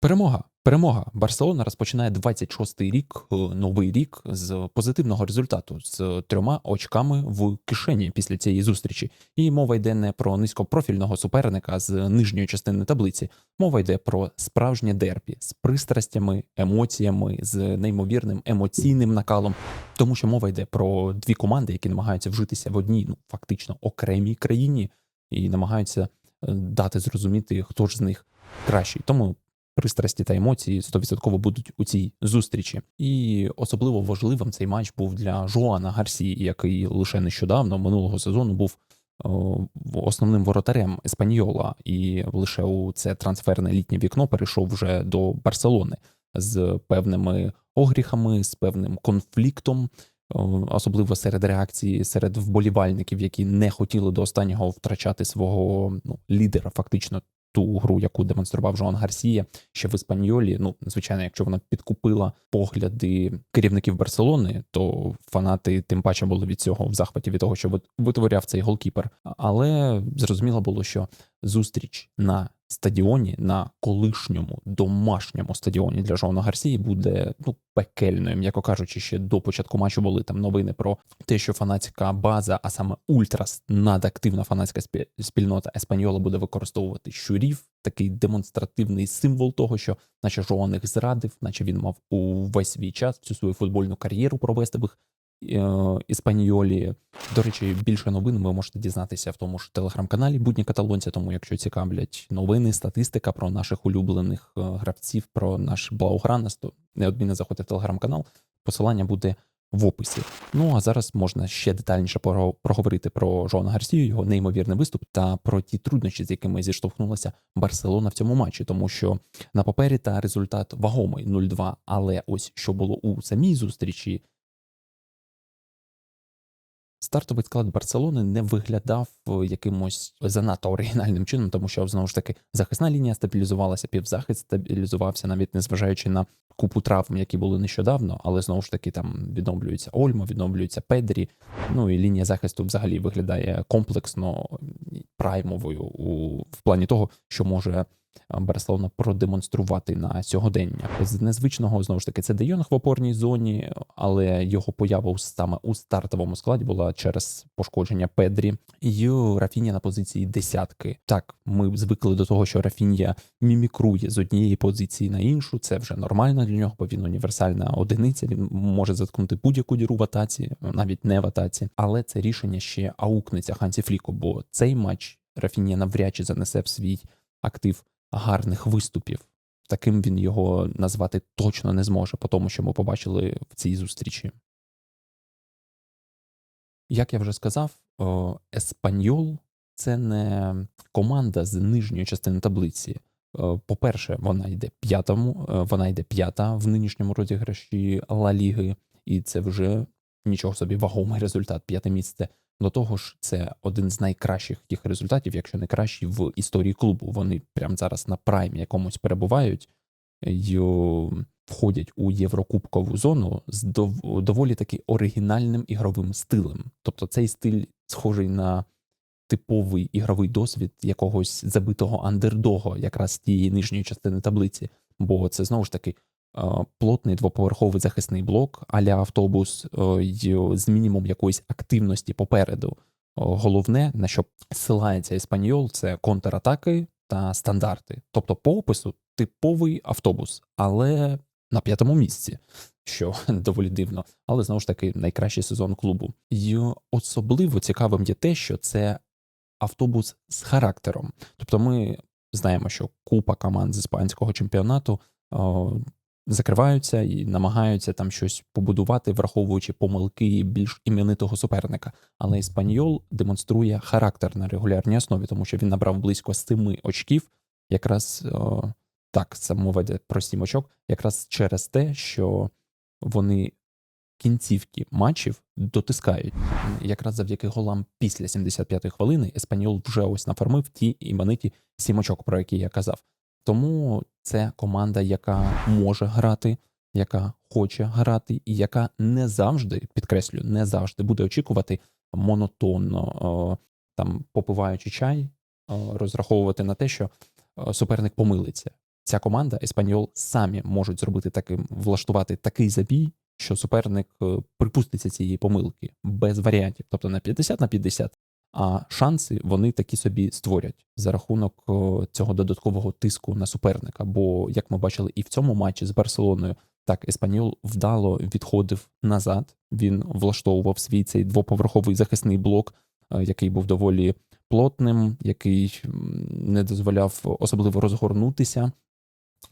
Перемога. Перемога. Барселона розпочинає 26-й рік, е, новий рік з позитивного результату, з трьома очками в кишені після цієї зустрічі. І мова йде не про низькопрофільного суперника з нижньої частини таблиці. Мова йде про справжнє дербі з пристрастями, емоціями, з неймовірним емоційним накалом. Тому що мова йде про дві команди, які намагаються вжитися в одній, ну фактично окремій країні, і намагаються е, дати зрозуміти, хто ж з них кращий. Тому пристрасті та емоції 100% будуть у цій зустрічі. І особливо важливим цей матч був для Жоана Гарсі, який лише нещодавно минулого сезону був основним воротарем Еспаньола, і лише у це трансферне літнє вікно перейшов вже до Барселони з певними огріхами, з певним конфліктом. Особливо серед реакції серед вболівальників, які не хотіли до останнього втрачати свого ну лідера, фактично ту гру, яку демонстрував Жоан Гарсія ще в Іспаньолі. Ну, звичайно, якщо вона підкупила погляди керівників Барселони, то фанати тим паче були від цього в захваті від того, що витворяв цей голкіпер. Але зрозуміло було, що зустріч на стадіоні на колишньому домашньому стадіоні для Жона Гарсії буде ну пекельною, м'яко кажучи, ще до початку матчу були там новини про те, що фанатська база, а саме ультрас надактивна фанатська спільнота Еспаньола буде використовувати щурів. Такий демонстративний символ того, що наче Жоан їх зрадив, наче він мав увесь свій час всю свою футбольну кар'єру провести в їх іспаньолі. До речі, більше новин ви можете дізнатися в тому ж телеграм-каналі Будні Каталонця. Тому, якщо цікавлять новини, статистика про наших улюблених е, гравців, про наш Блаугранес, то неодмінно заходьте в телеграм-канал. Посилання буде в описі. Ну а зараз можна ще детальніше проговорити про Жона Гарсію, його неймовірний виступ та про ті труднощі, з якими зіштовхнулася Барселона в цьому матчі, тому що на папері та результат вагомий 0-2, Але ось що було у самій зустрічі. Стартовий склад Барселони не виглядав е, якимось занадто оригінальним чином, тому що знову ж таки захисна лінія стабілізувалася, півзахист стабілізувався, навіть незважаючи на купу травм, які були нещодавно, але знову ж таки там відновлюється Ольмо, відновлюється Педрі. Ну і лінія захисту взагалі виглядає комплексно праймовою у в плані того, що може Барселона продемонструвати на сьогодення. З незвичного знову ж таки це Де Йонг в опорній зоні, але його поява саме у стартовому складі була через пошкодження Педрі і Рафінія на позиції десятки. Так, ми звикли до того, що Рафінія мімікрує з однієї позиції на іншу. Це вже нормально для нього, бо він універсальна одиниця. Він може заткнути будь-яку діру в атаці, навіть не в атаці. Але це рішення ще аукнеться Хансі Фліку, бо цей матч Рафінія навряд чи занесе в свій актив гарних виступів. Таким він його назвати точно не зможе, по тому, що ми побачили в цій зустрічі. Як я вже сказав, Еспаньол це не команда з нижньої частини таблиці. По-перше, вона йде п'ятому, вона йде п'ята в нинішньому розіграші Ла Ліги, і це вже нічого собі вагомий результат. П'яте місце до того ж, це один з найкращих їх результатів, якщо не кращий в історії клубу. Вони прямо зараз на праймі якомусь перебувають і входять у Єврокубкову зону з доволі таки оригінальним ігровим стилем. Тобто цей стиль схожий на типовий ігровий досвід якогось забитого андердога, якраз тієї нижньої частини таблиці. Бо це знову ж таки плотний двоповерховий захисний блок, аля автобус з мінімум якоїсь активності попереду. Головне, на що силається Еспаньол, це контратаки та стандарти. Тобто, по опису типовий автобус, але на п'ятому місці, що доволі дивно, але знову ж таки найкращий сезон клубу. І особливо цікавим є те, що це автобус з характером. Тобто, ми знаємо, що купа команд з іспанського чемпіонату закриваються і намагаються там щось побудувати, враховуючи помилки більш іменитого суперника. Але Іспаньол демонструє характер на регулярній основі, тому що він набрав близько семи очків, якраз о, так це мова йде про сім очок, якраз через те, що вони. Кінцівки матчів дотискають якраз завдяки голам після 75-ї хвилини Еспаньол вже ось нафармив ті імениті сім очок, про які я казав. Тому це команда, яка може грати, яка хоче грати, і яка не завжди, підкреслю, не завжди буде очікувати монотонно, там попиваючи чай, розраховувати на те, що суперник помилиться. ця команда Еспаньол самі можуть зробити таким, влаштувати такий забій, що суперник е, припуститься цієї помилки без варіантів, тобто на 50 на 50. А шанси вони такі собі створять за рахунок е, цього додаткового тиску на суперника. Бо, як ми бачили, і в цьому матчі з Барселоною так Еспаньол вдало відходив назад. Він влаштовував свій цей двоповерховий захисний блок, е, який був доволі плотним, який не дозволяв особливо розгорнутися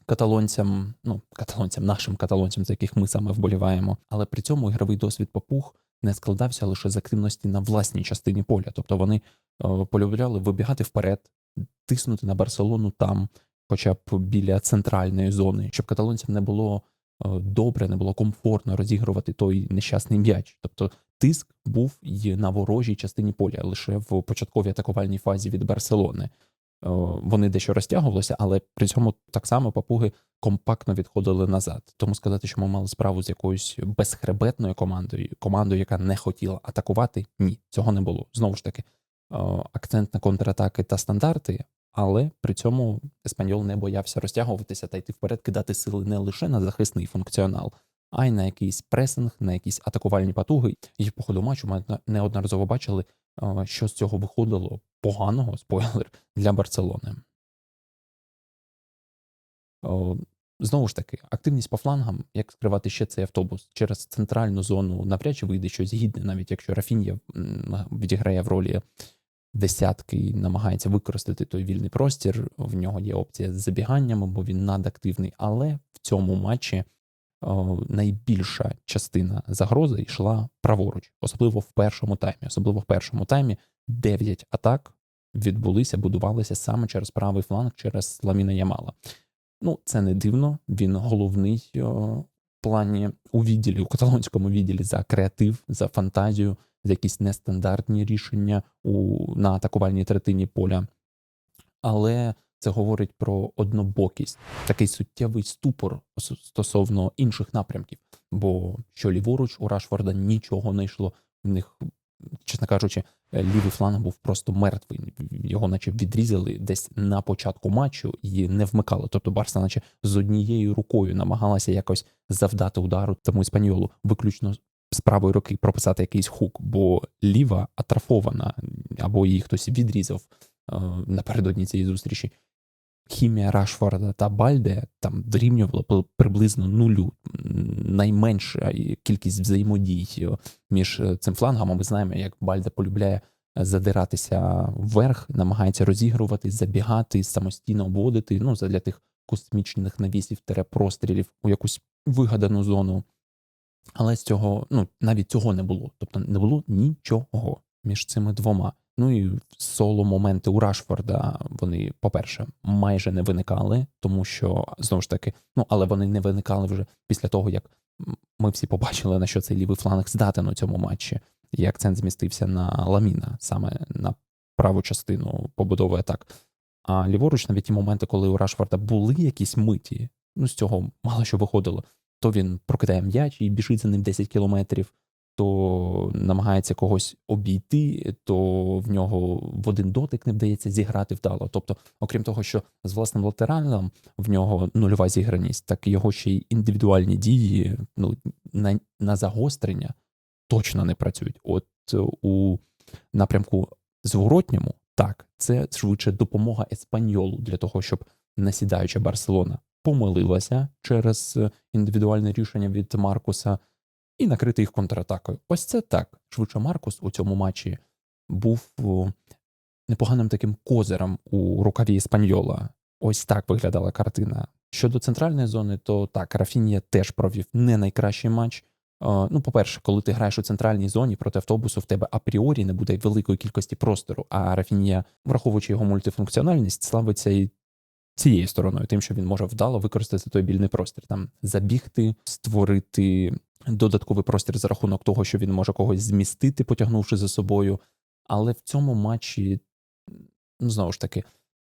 каталонцям, ну каталонцям, нашим каталонцям, за яких ми саме вболіваємо. Але при цьому ігровий досвід попух не складався лише з активності на власній частині поля. Тобто вони е, полюбляли вибігати вперед, тиснути на Барселону там, хоча б біля центральної зони, щоб каталонцям не було е, добре, не було комфортно розігрувати той нещасний м'яч. Тобто тиск був і на ворожій частині поля лише в початковій атакувальній фазі від Барселони. Е, вони дещо розтягувалися, але при цьому так само папуги компактно відходили назад. Тому сказати, що ми мали справу з якоюсь безхребетною командою, командою, яка не хотіла атакувати, ні, цього не було. Знову ж таки, е, акцент на контратаки та стандарти, але при цьому Еспаньол не боявся розтягуватися та йти вперед, кидати сили не лише на захисний функціонал, а й на якийсь пресинг, на якісь атакувальні потуги. І по ходу матчу ми неодноразово бачили, що з цього виходило поганого спойлер для Барселони. Знову ж таки, активність по флангам, як скривати ще цей автобус через центральну зону, навряд чи вийде щось гідне, навіть якщо Рафінія відіграє в ролі десятки і намагається використати той вільний простір. В нього є опція з забіганнями, бо він надактивний. Але в цьому матчі найбільша частина загрози йшла праворуч, особливо в першому таймі. Особливо в першому таймі 9 атак відбулися, будувалися саме через правий фланг, через Ламіна Ямала. Ну, це не дивно. Він головний в плані у відділі, у каталонському відділі за креатив, за фантазію, за якісь нестандартні рішення у на атакувальній третині поля. Але це говорить про однобокість, такий суттєвий ступор стосовно інших напрямків. Бо що ліворуч у Рашфорда нічого не йшло. В них, чесно кажучи, лівий фланг був просто мертвий. Його, наче відрізали десь на початку матчу і не вмикали. Тобто Барса, наче з однією рукою намагалася якось завдати удару тому іспаньолу, виключно з правої руки прописати якийсь хук, бо ліва атрафована, або її хтось відрізав е, напередодні цієї зустрічі хімія Рашфорда та Бальде там дорівнювала приблизно нулю. Найменша кількість взаємодій між е, цим флангом. Ми знаємо, як Бальде полюбляє задиратися вверх, намагається розігрувати, забігати, самостійно обводити. Ну, для тих космічних навісів прострілів у якусь вигадану зону. Але з цього, ну навіть цього не було. Тобто не було нічого між цими двома. Ну і соло моменти у Рашфорда вони, по-перше, майже не виникали, тому що знову ж таки, ну але вони не виникали вже після того, як ми всі побачили, на що цей лівий фланг здатен у цьому матчі, і акцент змістився на Ламіна, саме на праву частину побудови атак. А ліворуч, навіть ті моменти, коли у Рашфорда були якісь миті, ну з цього мало що виходило, то він прокидає м'яч і біжить за ним 10 кілометрів то намагається когось обійти, то в нього в один дотик не вдається зіграти вдало. Тобто, окрім того, що з власним латералом в нього нульова зіграність, так його ще й індивідуальні дії ну, на, на загострення точно не працюють. От у напрямку зворотньому, так, це швидше допомога еспаньолу для того, щоб насідаюча Барселона помилилася через індивідуальне рішення від Маркуса і накрити їх контратакою. Ось це так. Швидше Маркус у цьому матчі був непоганим таким козиром у рукаві Іспаньола. Ось так виглядала картина. Щодо центральної зони, то так, Рафінія теж провів не найкращий матч. Ну, по-перше, коли ти граєш у центральній зоні проти автобусу, в тебе апріорі не буде великої кількості простору. А Рафінія, враховуючи його мультифункціональність, славиться і цією стороною, тим, що він може вдало використати той більний простір, там забігти, створити додатковий простір за рахунок того, що він може когось змістити, потягнувши за собою. Але в цьому матчі, ну знову ж таки,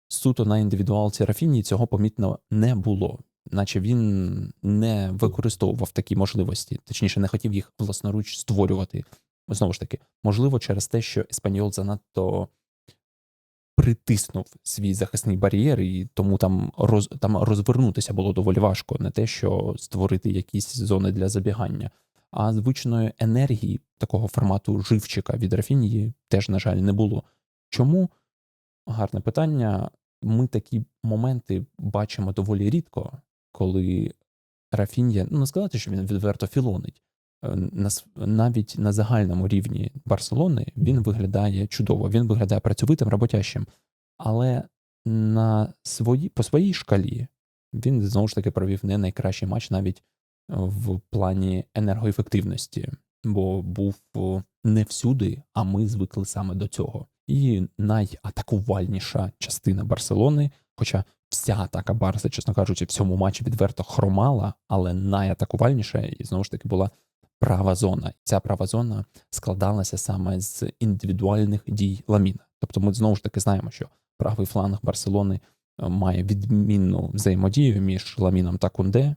суто на індивідуалці Рафіні цього помітно не було, наче він не використовував такі можливості, точніше, не хотів їх власноруч створювати. Знову ж таки, можливо, через те, що Еспаньол занадто притиснув свій захисний бар'єр, і тому там роз, там розвернутися було доволі важко, не те, що створити якісь зони для забігання. А звичної енергії такого формату живчика від Рафінії теж, на жаль, не було. Чому? Гарне питання. Ми такі моменти бачимо доволі рідко, коли Рафінія, ну не сказати, що він відверто філонить. Е, навіть на загальному рівні Барселони він виглядає чудово, він виглядає працьовитим, роботящим. Але на свої, по своїй шкалі він знову ж таки провів не найкращий матч навіть в плані енергоефективності, бо був не всюди, а ми звикли саме до цього. І найатакувальніша частина Барселони, хоча вся атака Барса, чесно кажучи, в цьому матчі відверто хромала, але найатакувальніша і знову ж таки була права зона. Ця права зона складалася саме з індивідуальних дій Ламіна. Тобто, ми знову ж таки знаємо, що правий фланг Барселони е, має відмінну взаємодію між Ламіном та Кунде.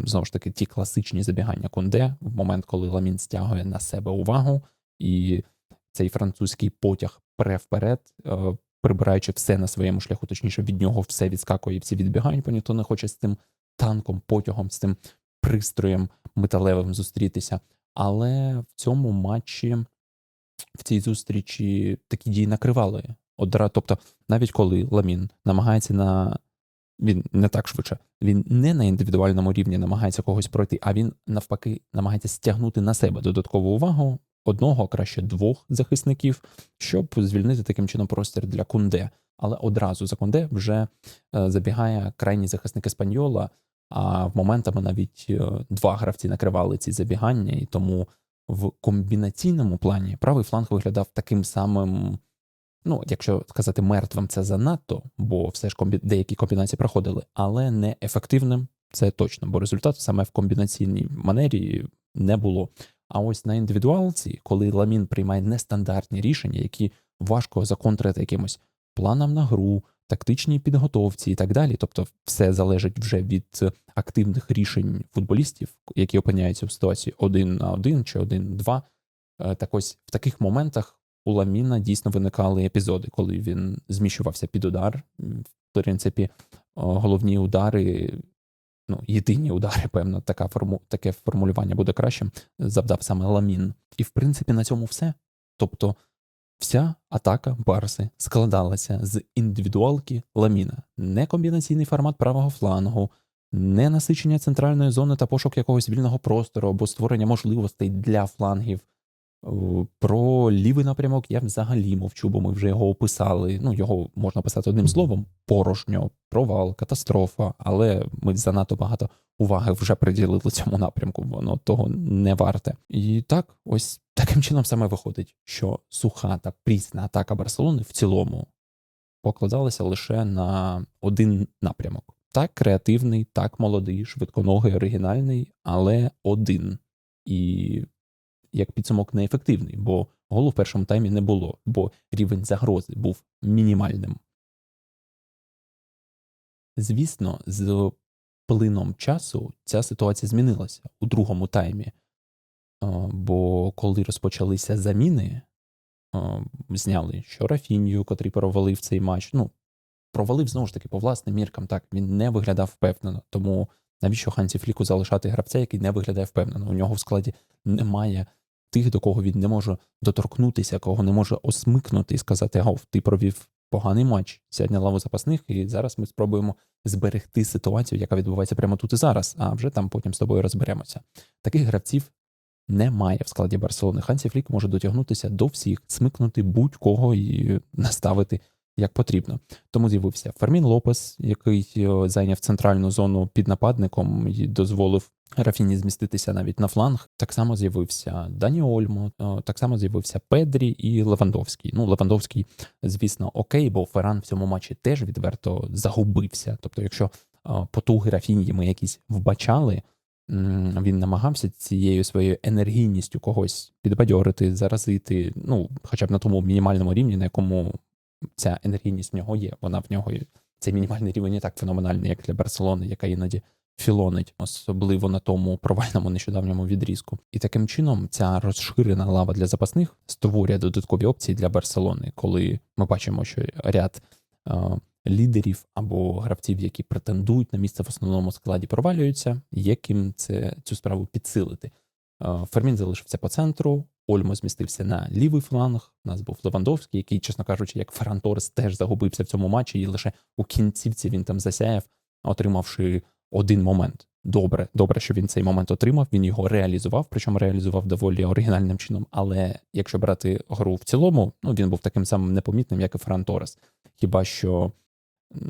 Знову ж таки, ті класичні забігання Кунде в момент, коли Ламін стягує на себе увагу, і цей французький потяг пре вперед, е, прибираючи все на своєму шляху, точніше від нього все відскакує, всі відбігають, бо ніхто не хоче з цим танком, потягом, з цим пристроєм металевим зустрітися. Але в цьому матчі, в цій зустрічі такі дії накривали. Одра, тобто, навіть коли Ламін намагається на він не так швидше, він не на індивідуальному рівні намагається когось пройти, а він навпаки намагається стягнути на себе додаткову увагу одного, краще двох захисників, щоб звільнити таким чином простір для Кунде. Але одразу за Кунде вже е, забігає крайній захисник Еспаньола, а в моментами навіть е, два гравці накривали ці забігання, і тому в комбінаційному плані правий фланг виглядав таким самим. Ну, якщо сказати мертвим, це занадто, бо все ж комбі... деякі комбінації проходили, але не ефективним, це точно, бо результату саме в комбінаційній манері не було. А ось на індивідуалці, коли Ламін приймає нестандартні рішення, які важко законтрити якимось планом на гру, тактичній підготовці і так далі. Тобто, все залежить вже від активних рішень футболістів, які опиняються в ситуації один на один чи один-два. Е, так ось в таких моментах у Ламіна дійсно виникали епізоди, коли він зміщувався під удар. В принципі, головні удари. Ну, єдині удари, певно, така форму, таке формулювання буде кращим, завдав саме Ламін. І в принципі на цьому все. Тобто Вся атака Барси складалася з індивідуалки ламіна, не комбінаційний формат правого флангу, не насичення центральної зони та пошук якогось вільного простору або створення можливостей для флангів. Про лівий напрямок я взагалі мовчу, бо ми вже його описали. Ну, його можна писати одним словом: порожньо, провал, катастрофа, але ми занадто багато уваги вже приділили цьому напрямку, воно того не варте. І так, ось таким чином саме виходить, що суха та прісна атака Барселони в цілому покладалася лише на один напрямок. Так, креативний, так молодий, швидконогий, оригінальний, але один. І як підсумок неефективний, бо голу в першому таймі не було, бо рівень загрози був мінімальним. Звісно, з плином часу ця ситуація змінилася у другому таймі, бо коли розпочалися заміни, зняли що Рафінію, котрий провалив цей матч. Ну, провалив знову ж таки по власним міркам. Так, він не виглядав впевнено. Тому навіщо Хансі Фліку залишати гравця, який не виглядає впевнено? У нього в складі немає тих, до кого він не може доторкнутися, кого не може осмикнути і сказати: Гов, ти провів поганий матч, сядь на лаву запасних, і зараз ми спробуємо зберегти ситуацію, яка відбувається прямо тут і зараз, а вже там потім з тобою розберемося. Таких гравців немає в складі Барселони. Хансі Флік може дотягнутися до всіх, смикнути будь-кого і наставити як потрібно. Тому з'явився Фермін Лопес, який е, зайняв центральну зону під нападником і дозволив Рафіні зміститися навіть на фланг. Так само з'явився Дані Ольмо, е, так само з'явився Педрі і Левандовський. Ну, Левандовський, звісно, окей, бо Ферран в цьому матчі теж відверто загубився. Тобто, якщо е, потуги Рафінії ми якісь вбачали. Він намагався цією своєю енергійністю когось підбадьорити, заразити, ну, хоча б на тому мінімальному рівні, на якому ця енергійність в нього є. Вона в нього цей мінімальний рівень не так феноменальний, як для Барселони, яка іноді філонить, особливо на тому провальному нещодавньому відрізку. І таким чином ця розширена лава для запасних створює додаткові опції для Барселони, коли ми бачимо, що ряд е, лідерів або гравців, які претендують на місце в основному складі, провалюються, є ким це цю справу підсилити. Е, Фермін залишився по центру, Ольмо змістився на лівий фланг. У нас був Левандовський, який, чесно кажучи, як Ферран Торрес, теж загубився в цьому матчі, і лише у кінцівці він там засяяв, отримавши один момент. Добре, добре, що він цей момент отримав. Він його реалізував, причому реалізував доволі оригінальним чином. Але якщо брати гру в цілому, ну він був таким самим непомітним, як і Ферран Торрес. Хіба що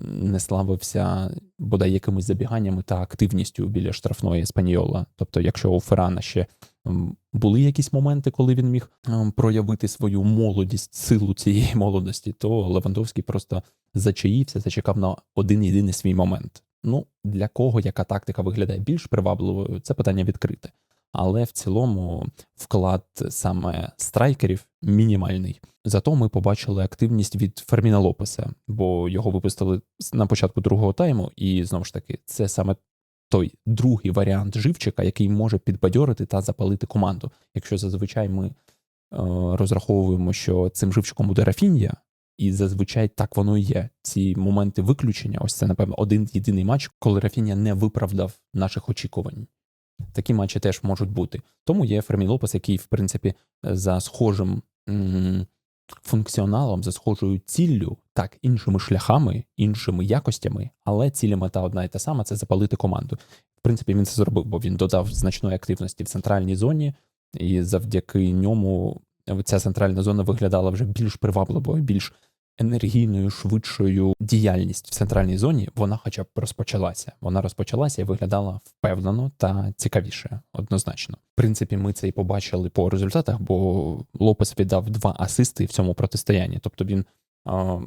не славився бодай якимись забіганнями та активністю біля штрафної Еспаньола. Тобто, якщо у Феррана ще були якісь моменти, коли він міг проявити свою молодість, силу цієї молодості, то Левандовський просто зачаївся, зачекав на один єдиний свій момент. Ну, для кого яка тактика виглядає більш привабливою, це питання відкрите. Але в цілому вклад саме страйкерів мінімальний. Зато ми побачили активність від Ферміна Лопеса, бо його випустили на початку другого тайму, і знову ж таки, це саме той другий варіант живчика, який може підбадьорити та запалити команду. Якщо зазвичай ми е, розраховуємо, що цим живчиком буде Рафінія, і зазвичай так воно і є. Ці моменти виключення, ось це, напевно, один єдиний матч, коли Рафінія не виправдав наших очікувань. Такі матчі теж можуть бути. Тому є Фермін Лопес, який, в принципі, за схожим функціоналом, за схожою ціллю, так, іншими шляхами, іншими якостями, але ціля мета одна і та сама це запалити команду. В принципі, він це зробив, бо він додав значної активності в центральній зоні, і завдяки ньому ця центральна зона виглядала вже більш привабливою, більш енергійною, швидшою діяльність в центральній зоні, вона хоча б розпочалася. Вона розпочалася і виглядала впевнено та цікавіше, однозначно. В принципі, ми це і побачили по результатах, бо Лопес віддав два асисти в цьому протистоянні. Тобто він а,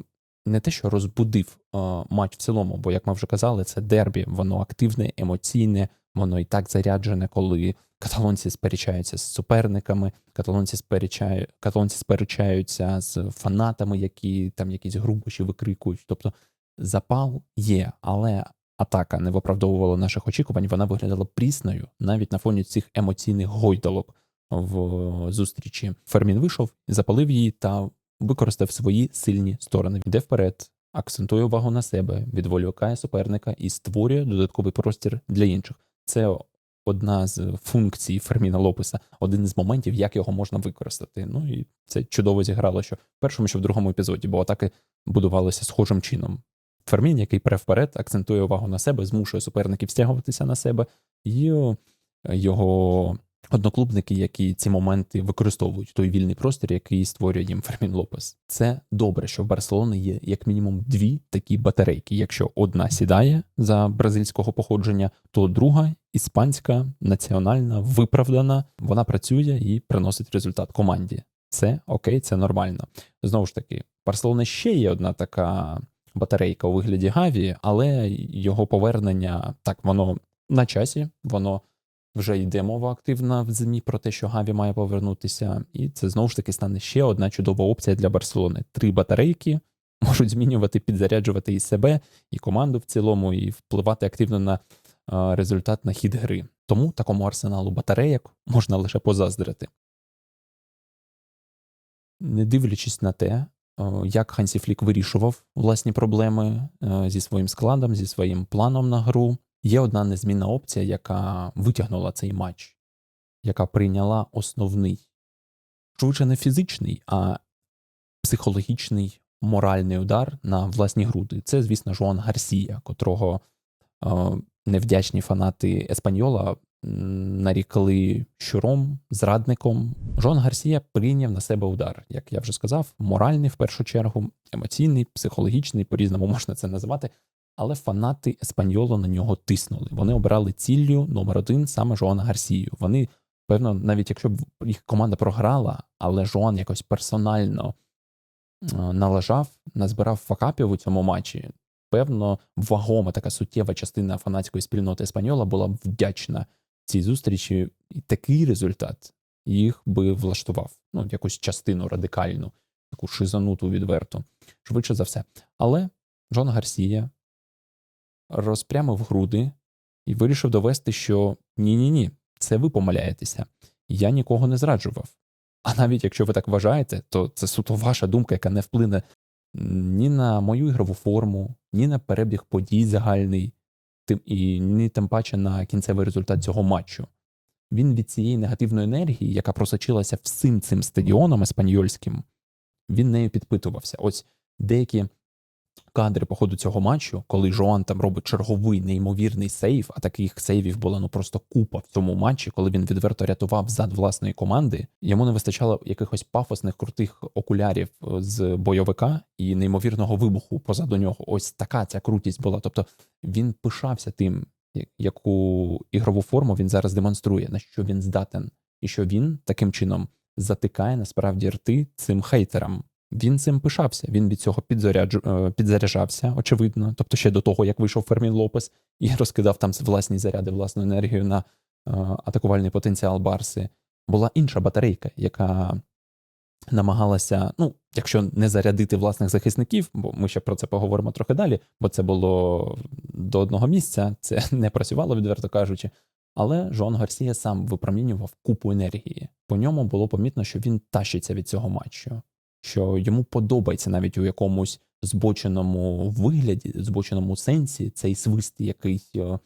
не те, що розбудив а, матч в цілому, бо, як ми вже казали, це дербі, воно активне, емоційне, воно і так заряджене, коли каталонці сперечаються з суперниками, каталонці сперечають, каталонці сперечаються з фанатами, які там якісь грубощі викрикують. Тобто запал є, але атака не виправдовувала наших очікувань. Вона виглядала прісною навіть на фоні цих емоційних гойдалок в зустрічі. Фермін вийшов, запалив її та використав свої сильні сторони. Йде вперед. Акцентує увагу на себе, відволікає суперника і створює додатковий простір для інших. Це одна з функцій Ферміна Лопеса, один із моментів, як його можна використати. Ну і це чудово зіграло, що в першому, що в другому епізоді, бо атаки будувалися схожим чином. Фермін, який пере вперед, акцентує увагу на себе, змушує суперників стягуватися на себе, і його одноклубники, які ці моменти використовують той вільний простір, який створює їм Фермін Лопес. Це добре, що в Барселони є як мінімум дві такі батарейки. Якщо одна сідає за бразильського походження, то друга іспанська, національна, виправдана, вона працює і приносить результат команді. Це окей, це нормально. Знову ж таки, Барселона ще є одна така батарейка у вигляді Гаві, але його повернення так, воно на часі, воно вже йде мова активна в ЗМІ про те, що Гаві має повернутися, і це знову ж таки стане ще одна чудова опція для Барселони. Три батарейки можуть змінювати, підзаряджувати і себе, і команду в цілому, і впливати активно на результат на хід гри. Тому такому арсеналу батарейок можна лише позаздрити. Не дивлячись на те, як Хансі Флік вирішував власні проблеми зі своїм складом, зі своїм планом на гру, Є одна незмінна опція, яка витягнула цей матч, яка прийняла основний, швидше не фізичний, а психологічний моральний удар на власні груди. Це, звісно, Жуан Гарсія, котрого е, невдячні фанати Еспаньола нарікли щуром, зрадником. Жуан Гарсія прийняв на себе удар, як я вже сказав, моральний в першу чергу, емоційний, психологічний, по різному можна це називати. Але фанати Еспаньоло на нього тиснули. Вони обирали ціллю номер один саме Жоана Гарсію. Вони, певно, навіть якщо б їх команда програла, але Жоан якось персонально належав, назбирав факапів у цьому матчі. Певно, вагома така суттєва частина фанатської спільноти Еспаньола була б вдячна цій зустрічі, і такий результат їх би влаштував. Ну, якусь частину радикальну, таку шизануту відверту, швидше за все. Але Джон Гарсія розпрямив груди, і вирішив довести, що ні-ні ні, це ви помиляєтеся. Я нікого не зраджував. А навіть якщо ви так вважаєте, то це суто ваша думка, яка не вплине ні на мою ігрову форму, ні на перебіг подій загальний, тим і ні тим паче на кінцевий результат цього матчу. Він від цієї негативної енергії, яка просочилася всім цим стадіоном еспаньольським, він нею підпитувався. Ось деякі кадри по ходу цього матчу, коли Жоан там робить черговий неймовірний сейв, а таких сейвів була ну просто купа в цьому матчі, коли він відверто рятував зад власної команди. Йому не вистачало якихось пафосних крутих окулярів е, з бойовика і неймовірного вибуху позаду нього. Ось така ця крутість була. Тобто він пишався тим, яку ігрову форму він зараз демонструє, на що він здатен, і що він таким чином затикає насправді рти цим хейтерам. Він цим пишався. Він від цього підзаряджу, е, підзаряджався, очевидно. Тобто, ще до того, як вийшов Фермін Лопес і розкидав там власні заряди, власну енергію на е, атакувальний потенціал Барси. Була інша батарейка, яка намагалася, ну, якщо не зарядити власних захисників, бо ми ще про це поговоримо трохи далі, бо це було до одного місця, це не працювало, відверто кажучи. Але Жон Гарсія сам випромінював купу енергії. По ньому було помітно, що він тащиться від цього матчу, що йому подобається навіть у якомусь збоченому вигляді, збоченому сенсі цей свист, який е,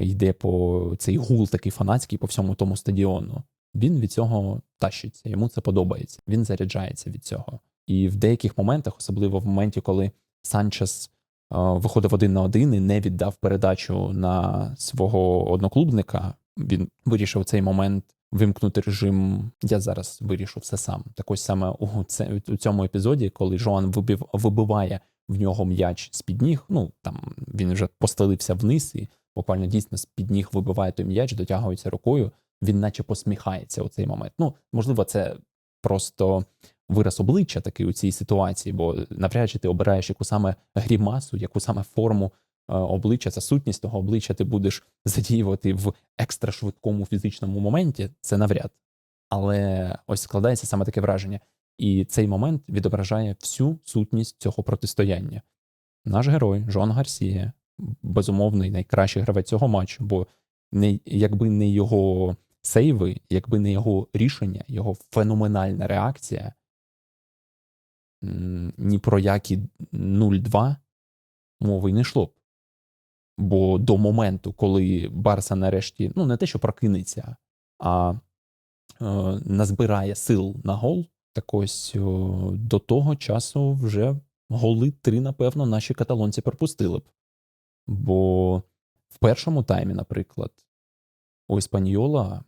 йде по цей гул такий фанатський по всьому тому стадіону. Він від цього тащиться, йому це подобається. Він заряджається від цього. І в деяких моментах, особливо в моменті, коли Санчес виходив один на один і не віддав передачу на свого одноклубника. Він вирішив цей момент вимкнути режим. Я зараз вирішу все сам. Так ось саме у, це, у цьому епізоді, коли Жоан вибив, вибиває в нього м'яч з під ніг. Ну там він вже постелився вниз і буквально дійсно з під ніг вибиває той м'яч, дотягується рукою. Він наче посміхається у цей момент. Ну можливо, це просто вираз обличчя такий у цій ситуації, бо навряд чи ти обираєш яку саме грімасу, яку саме форму обличчя, це сутність того обличчя ти будеш задіювати в екстра швидкому фізичному моменті, це навряд. Але ось складається саме таке враження. І цей момент відображає всю сутність цього протистояння. Наш герой Жон Гарсія, безумовний найкращий гравець цього матчу, бо не, якби не його сейви, якби не його рішення, його феноменальна реакція, ні про які 0-2 мови не йшло б. Бо до моменту, коли Барса нарешті, ну не те, що прокинеться, а е, назбирає сил на гол, так ось е, до того часу вже голи три, напевно, наші каталонці пропустили б. Бо в першому таймі, наприклад, у Іспаньола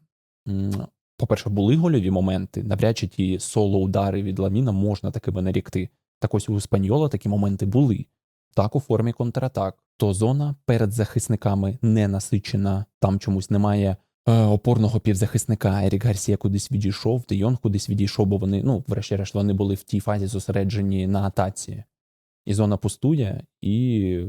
по-перше, були гольові моменти, навряд чи ті соло-удари від ламіна можна такими нарікти. Так ось у Спаньола такі моменти були. Так, у формі контратак. То зона перед захисниками не насичена, там чомусь немає е, опорного півзахисника. Ерік Гарсія кудись відійшов, Дейон кудись відійшов, бо вони, ну, врешті-решт, вони були в тій фазі зосереджені на атаці. І зона пустує, і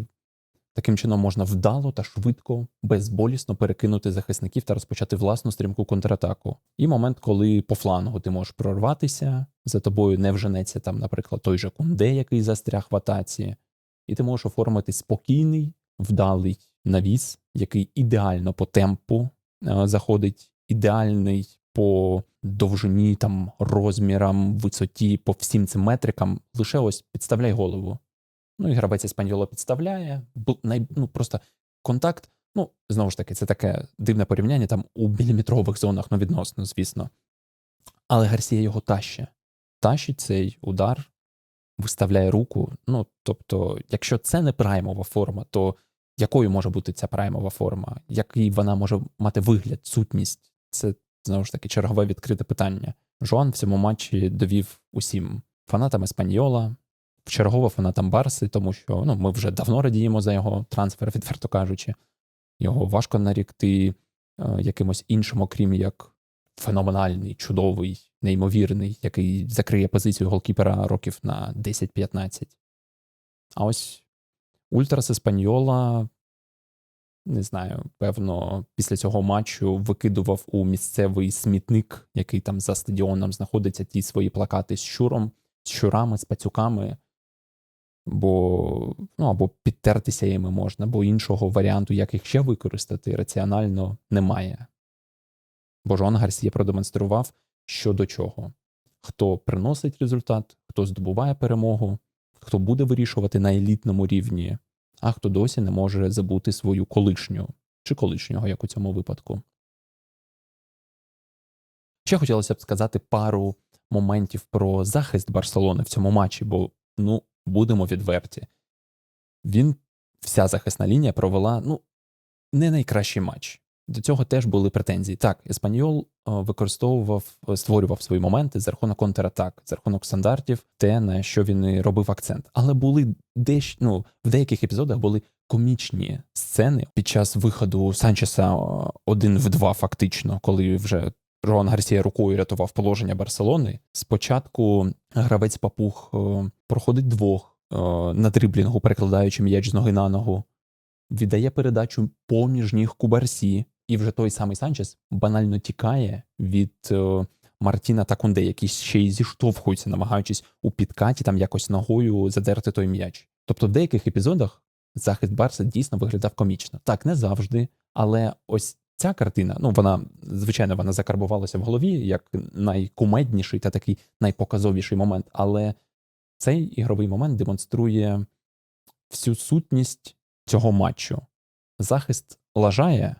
Таким чином можна вдало та швидко, безболісно перекинути захисників та розпочати власну стрімку контратаку. І момент, коли по флангу ти можеш прорватися, за тобою не вженеться там, наприклад, той же кунде, який застряг в атаці, і ти можеш оформити спокійний, вдалий навіс, який ідеально по темпу е, заходить, ідеальний по довжині, там розмірам, висоті, по всім цим метрикам. Лише ось підставляй голову. Ну і гравець Іспаньоло підставляє. Ну, Просто контакт. Ну, знову ж таки, це таке дивне порівняння там у міліметрових зонах, ну відносно, звісно. Але Гарсія його тащить. Тащить цей удар, виставляє руку. Ну, тобто, якщо це не праймова форма, то якою може бути ця праймова форма? Який вона може мати вигляд, сутність? Це знову ж таки чергове відкрите питання. Жоан в цьому матчі довів усім фанатам Еспаньола, чергово фанатам Барси, тому що ну, ми вже давно радіємо за його трансфер, відверто кажучи. Його важко нарікти е, якимось іншим, окрім як феноменальний, чудовий, неймовірний, який закриє позицію голкіпера років на 10-15. А ось Ультрас Еспаньола, не знаю, певно, після цього матчу викидував у місцевий смітник, який там за стадіоном знаходиться, ті свої плакати з щуром, з щурами, з пацюками. бо ну або підтертися їми можна, бо іншого варіанту, як їх ще використати, раціонально немає. Бо Жон Гарсія продемонстрував, що до чого. Хто приносить результат, хто здобуває перемогу, хто буде вирішувати на елітному рівні, а хто досі не може забути свою колишню чи колишнього, як у цьому випадку. Ще хотілося б сказати пару моментів про захист Барселони в цьому матчі, бо, ну, будемо відверті. Він, вся захисна лінія провела ну, не найкращий матч. До цього теж були претензії. Так, Еспаньол е, використовував, е, створював свої моменти за рахунок контратак, за рахунок стандартів, те, на що він робив акцент. Але були дещ, ну, в деяких епізодах були комічні сцени під час виходу Санчеса е, один в два, фактично, коли вже Роан Гарсія рукою рятував положення Барселони. Спочатку гравець папух проходить двох на дриблінгу, перекладаючи м'яч з ноги на ногу. Віддає передачу поміж ніг Кубарсі, і вже той самий Санчес банально тікає від е, Мартіна та Кунде, який ще й зіштовхуються, намагаючись у підкаті там якось ногою задерти той м'яч. Тобто, в деяких епізодах захист Барса дійсно виглядав комічно. Так, не завжди, але ось ця картина, ну вона, звичайно, вона закарбувалася в голові як найкумедніший та такий найпоказовіший момент. Але цей ігровий момент демонструє всю сутність цього матчу. Захист лажає,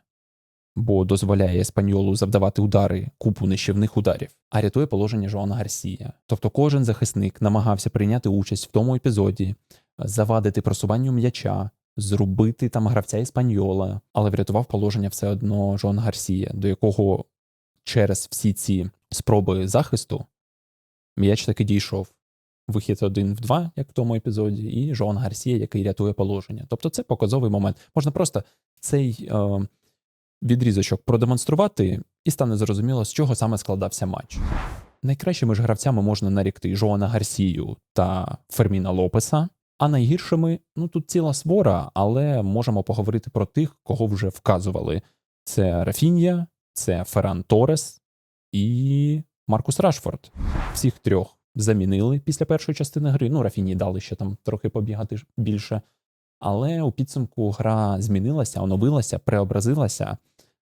бо дозволяє Еспаньолу завдавати удари, купу нищівних ударів, а рятує положення Жоана Гарсія. Тобто кожен захисник намагався прийняти участь в тому епізоді, завадити просуванню м'яча, зробити там гравця Іспаньола, але врятував положення все одно Жоан Гарсія, до якого через всі ці спроби захисту м'яч таки дійшов. Вихід один в два, як в тому епізоді, і Жоан Гарсія, який рятує положення. Тобто це показовий момент. Можна просто цей е, відрізочок продемонструвати, і стане зрозуміло, з чого саме складався матч. Найкращими ж гравцями можна нарікти Жоана Гарсію та Ферміна Лопеса, а найгіршими ну тут ціла свора, але можемо поговорити про тих, кого вже вказували: це Рафінія, це Ферран Торес і Маркус Рашфорд. Всіх трьох замінили після першої частини гри. Ну, Рафіні дали ще там трохи побігати більше. Але у підсумку гра змінилася, оновилася, преобразилася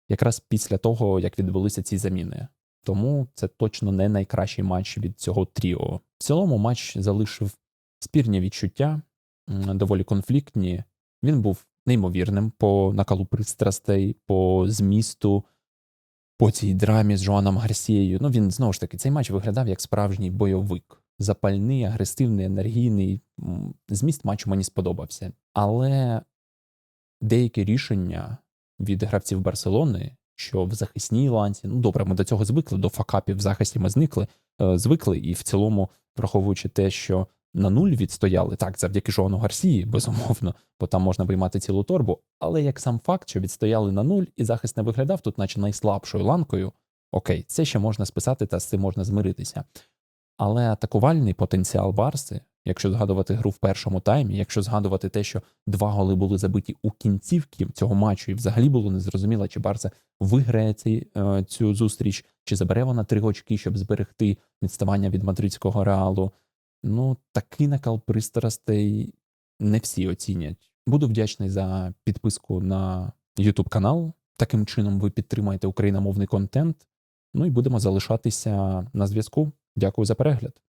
якраз після того, як відбулися ці заміни. Тому це точно не найкращий матч від цього тріо. В цілому матч залишив спірні відчуття, доволі конфліктні. Він був неймовірним по накалу пристрастей, по змісту, по цій драмі з Жоаном Гарсією. Ну він знову ж таки цей матч виглядав як справжній бойовик. Запальний, агресивний, енергійний. Зміст матчу мені сподобався. Але деякі рішення від гравців Барселони, що в захисній ланці, ну добре, ми до цього звикли, до факапів в захисті ми зникли, е, звикли, і в цілому, враховуючи те, що на нуль відстояли, так, завдяки Жоану Гарсії, безумовно, бо там можна виймати цілу торбу. Але як сам факт, що відстояли на нуль, і захист не виглядав тут, наче найслабшою ланкою, окей, це ще можна списати та з цим можна змиритися. Але атакувальний потенціал Барси, якщо згадувати гру в першому таймі, якщо згадувати те, що два голи були забиті у кінцівці цього матчу, і взагалі було незрозуміло, чи Барса виграє ці, е, цю зустріч, чи забере вона три очки, щоб зберегти відставання від мадридського реалу. Ну, такий накал пристрастей не всі оцінять. Буду вдячний за підписку на YouTube канал. Таким чином ви підтримаєте україномовний контент. Ну і будемо залишатися на зв'язку. Дякую за перегляд.